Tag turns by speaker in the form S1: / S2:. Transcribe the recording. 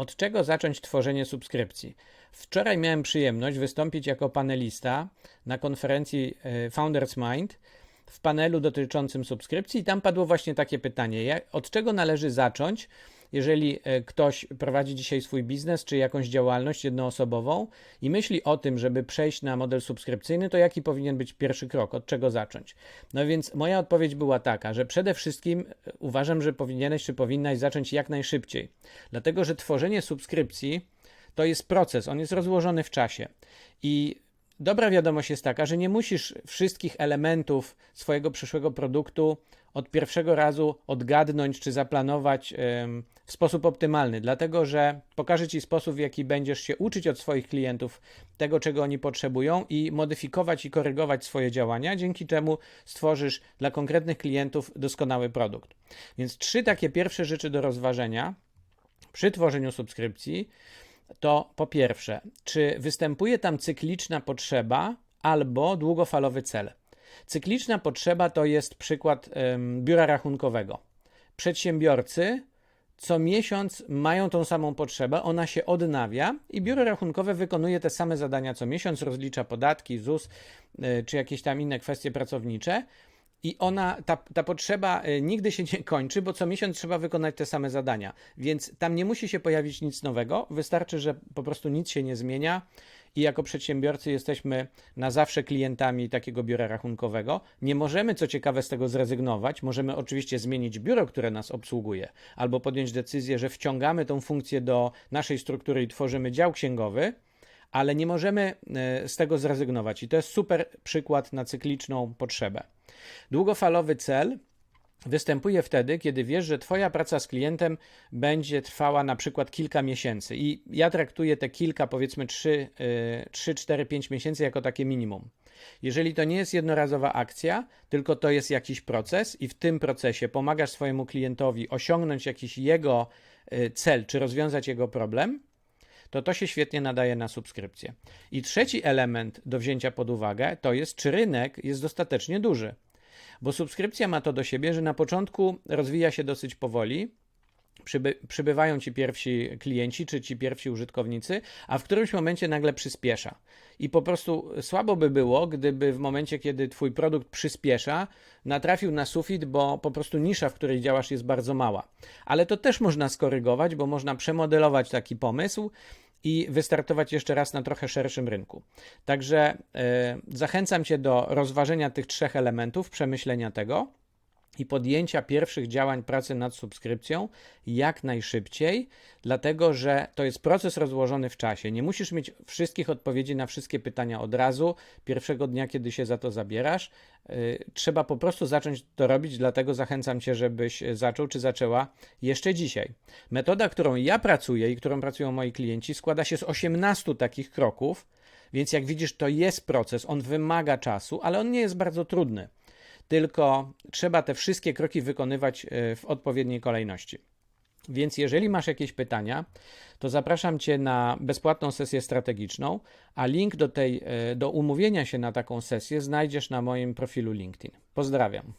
S1: Od czego zacząć tworzenie subskrypcji? Wczoraj miałem przyjemność wystąpić jako panelista na konferencji e, Founders Mind w panelu dotyczącym subskrypcji i tam padło właśnie takie pytanie: od czego należy zacząć, jeżeli e, ktoś prowadzi dzisiaj swój biznes czy jakąś działalność jednoosobową i myśli o tym, żeby przejść na model subskrypcyjny, to jaki powinien być pierwszy krok, od czego zacząć? No więc moja odpowiedź była taka, że przede wszystkim e, uważam, że powinieneś czy powinnaś zacząć jak najszybciej, dlatego że tworzenie subskrypcji to jest proces, on jest rozłożony w czasie. I Dobra wiadomość jest taka, że nie musisz wszystkich elementów swojego przyszłego produktu od pierwszego razu odgadnąć czy zaplanować w sposób optymalny, dlatego że pokażę Ci sposób, w jaki będziesz się uczyć od swoich klientów tego, czego oni potrzebują i modyfikować i korygować swoje działania, dzięki czemu stworzysz dla konkretnych klientów doskonały produkt. Więc trzy takie pierwsze rzeczy do rozważenia przy tworzeniu subskrypcji to po pierwsze, czy występuje tam cykliczna potrzeba albo długofalowy cel. Cykliczna potrzeba to jest przykład ym, biura rachunkowego. Przedsiębiorcy co miesiąc mają tą samą potrzebę, ona się odnawia i biuro rachunkowe wykonuje te same zadania co miesiąc, rozlicza podatki, ZUS yy, czy jakieś tam inne kwestie pracownicze. I ona, ta, ta potrzeba y, nigdy się nie kończy, bo co miesiąc trzeba wykonać te same zadania. Więc tam nie musi się pojawić nic nowego, wystarczy, że po prostu nic się nie zmienia i jako przedsiębiorcy jesteśmy na zawsze klientami takiego biura rachunkowego. Nie możemy, co ciekawe, z tego zrezygnować. Możemy oczywiście zmienić biuro, które nas obsługuje, albo podjąć decyzję, że wciągamy tą funkcję do naszej struktury i tworzymy dział księgowy ale nie możemy e, z tego zrezygnować. I to jest super przykład na cykliczną potrzebę. Długofalowy cel występuje wtedy, kiedy wiesz, że Twoja praca z klientem będzie trwała na przykład kilka miesięcy. I ja traktuję te kilka, powiedzmy 3, 3 4, 5 miesięcy jako takie minimum. Jeżeli to nie jest jednorazowa akcja, tylko to jest jakiś proces i w tym procesie pomagasz swojemu klientowi osiągnąć jakiś jego e, cel, czy rozwiązać jego problem, to to się świetnie nadaje na subskrypcję. I trzeci element do wzięcia pod uwagę to jest, czy rynek jest dostatecznie duży. Bo subskrypcja ma to do siebie, że na początku rozwija się dosyć powoli, Przyby, przybywają ci pierwsi klienci, czy ci pierwsi użytkownicy, a w którymś momencie nagle przyspiesza. I po prostu słabo by było, gdyby w momencie, kiedy twój produkt przyspiesza, natrafił na sufit, bo po prostu nisza, w której działasz, jest bardzo mała. Ale to też można skorygować, bo można przemodelować taki pomysł i wystartować jeszcze raz na trochę szerszym rynku. Także e, zachęcam Cię do rozważenia tych trzech elementów, przemyślenia tego i podjęcia pierwszych działań pracy nad subskrypcją jak najszybciej, dlatego że to jest proces rozłożony w czasie. Nie musisz mieć wszystkich odpowiedzi na wszystkie pytania od razu, pierwszego dnia, kiedy się za to zabierasz. Yy, trzeba po prostu zacząć to robić, dlatego zachęcam Cię, żebyś zaczął czy zaczęła jeszcze dzisiaj. Metoda, którą ja pracuję i którą pracują moi klienci, składa się z 18 takich kroków. Więc jak widzisz, to jest proces, on wymaga czasu, ale on nie jest bardzo trudny tylko trzeba te wszystkie kroki wykonywać e, w odpowiedniej kolejności. Więc jeżeli masz jakieś pytania, to zapraszam Cię na bezpłatną sesję strategiczną, a link do, tej, e, do umówienia się na taką sesję znajdziesz na moim profilu LinkedIn. Pozdrawiam.